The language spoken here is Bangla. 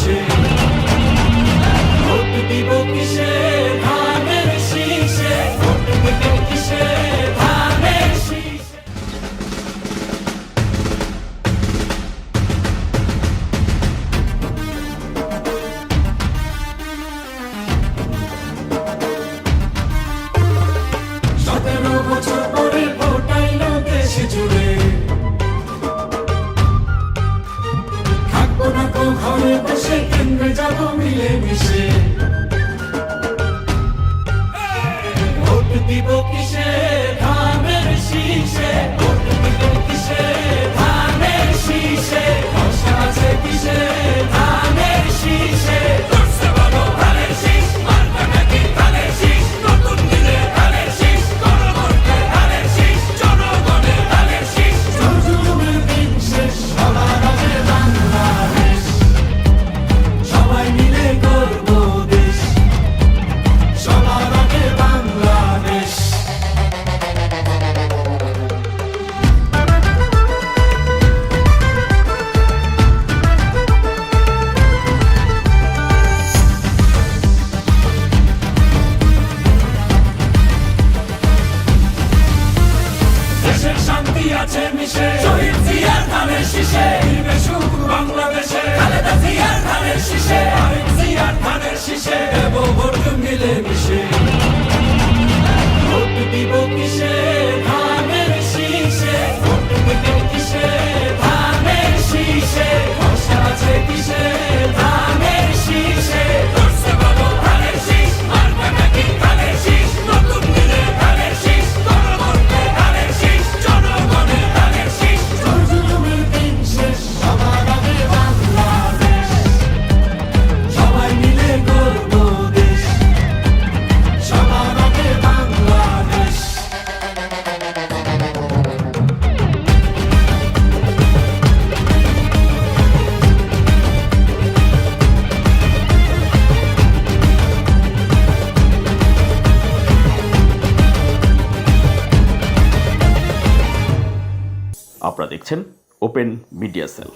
কিসে ভোট দিব কিসে? করো মিলে মিশে ভোট দিব কি? Anti açılmışız Şehit ziyartanın şişe আপনারা দেখছেন ওপেন মিডিয়া সেল